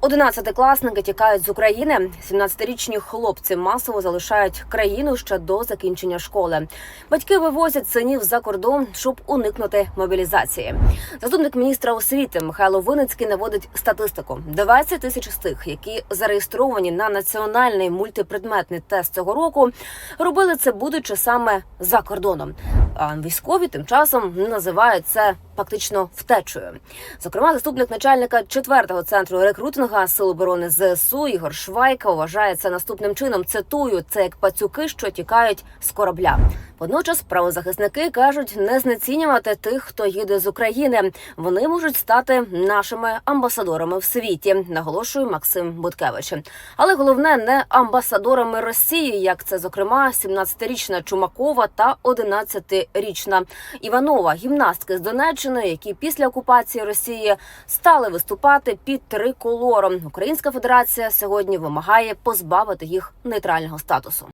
Одинадцятикласники тікають з України. 17-річні хлопці масово залишають країну ще до закінчення школи. Батьки вивозять синів за кордон, щоб уникнути мобілізації. Заступник міністра освіти Михайло Виницький наводить статистику: 20 тисяч з тих, які зареєстровані на національний мультипредметний тест цього року, робили це, будучи саме за кордоном. А військові тим часом називають це фактично втечею. Зокрема, заступник начальника четвертого центру рекрутинга Сил оборони ЗСУ Ігор Швайка вважає це наступним чином. Цитую, це як пацюки, що тікають з корабля. Водночас правозахисники кажуть не знецінювати тих, хто їде з України. Вони можуть стати нашими амбасадорами в світі, наголошує Максим Буткевич. Але головне не амбасадорами Росії, як це зокрема 17-річна Чумакова та 11-річна Іванова, гімнастки з Донеччини, які після окупації Росії стали виступати під триколором. Українська Федерація сьогодні вимагає позбавити їх нейтрального статусу.